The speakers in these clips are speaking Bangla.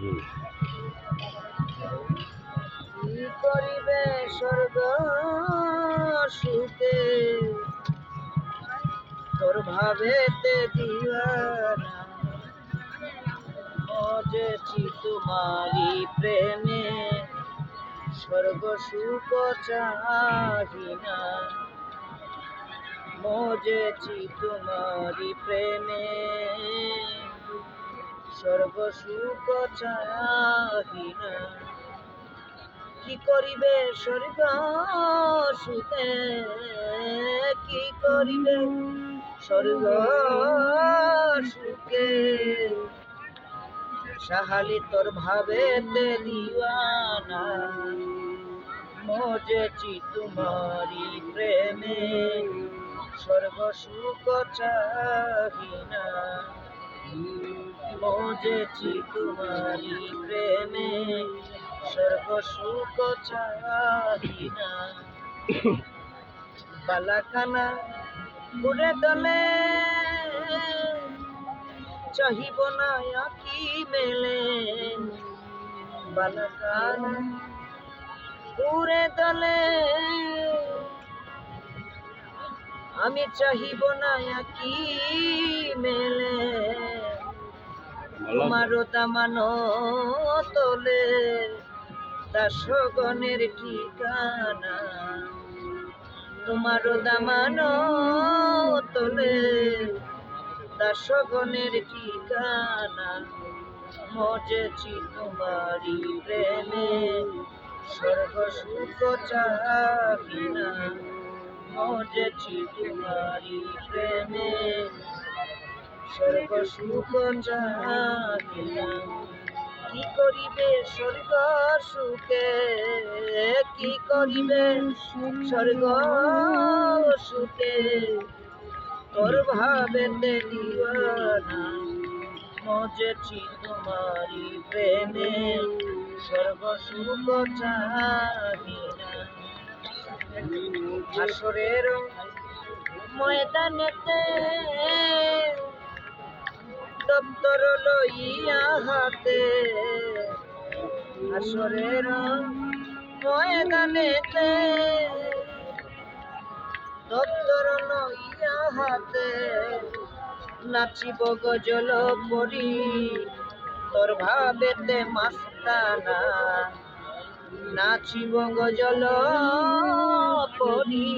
কি করিবে স্বর্গ সুতে তোর ভাবেতে দিওয়ানা মজেছি তোমারি প্রেমে স্বর্গ সুখ চাহি না। মজেছি তোমারি প্রেমে স্বর্গ সুখ চাহি না কি করিবে স্বর্গ সুতে কি করিবে স্বর্গ সুখে সাহালি তোর ভাবেতে দিওয়ানা। মজেছি তোমারি প্রেমে। স্বর্গ সুখ চাহি না মজেছি তোমারি প্রেমে স্বর্গ সুখ চাহি না বালাকানা উড়ে দলে চাহিব না আকি মেলে। বালাকানা উড়ে দলে আমি চাহিব না আকি মেলে। তোমারও দামানো তোলে দাসগণের ঠিকানা। তোমারও দামানো তোলে দাসগণের ঠিকানা। মজেছি তোমারি প্রেমে স্বর্গ সুখ চাহি না মজেছি তোমারি প্রেমে স্বর্গ সুখ না কি করিবে স্বর্গ সুখে? কি করিবে স্বর্গ সুখে? তোর ভাবেতে দিওয়ানা মজেছি তোমারি প্রেমে। স্বর্গ সুখ না আসরের ময়দানেতে দপ্তর লইয়া হাতে। আসরের ময়দানেতে দপ্তর লইয়া হাতে। নাচিব গজল পরি তোর ভাবেতে মাস্তানা। নাচিব গজল পরি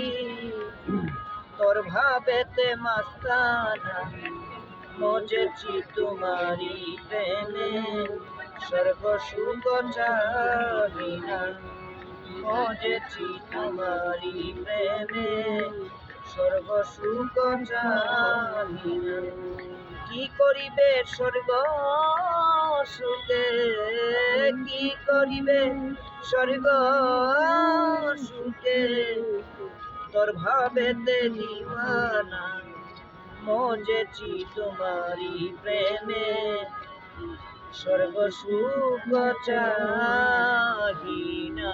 তোর ভাবেতে মাস্তানা। মজেছি তোমারি প্রেমে। স্বর্গ সুখ চাহি না মজেছি তোমারি প্রেমে। স্বর্গ সুখ চাহি না কি করিবে স্বর্গ সুখে? কি করিবে স্বর্গ সুখে? তোর ভাবেতে দিওয়ানা মজেছি তোমারি প্রেমে। সর্বসুখ চাহিনা।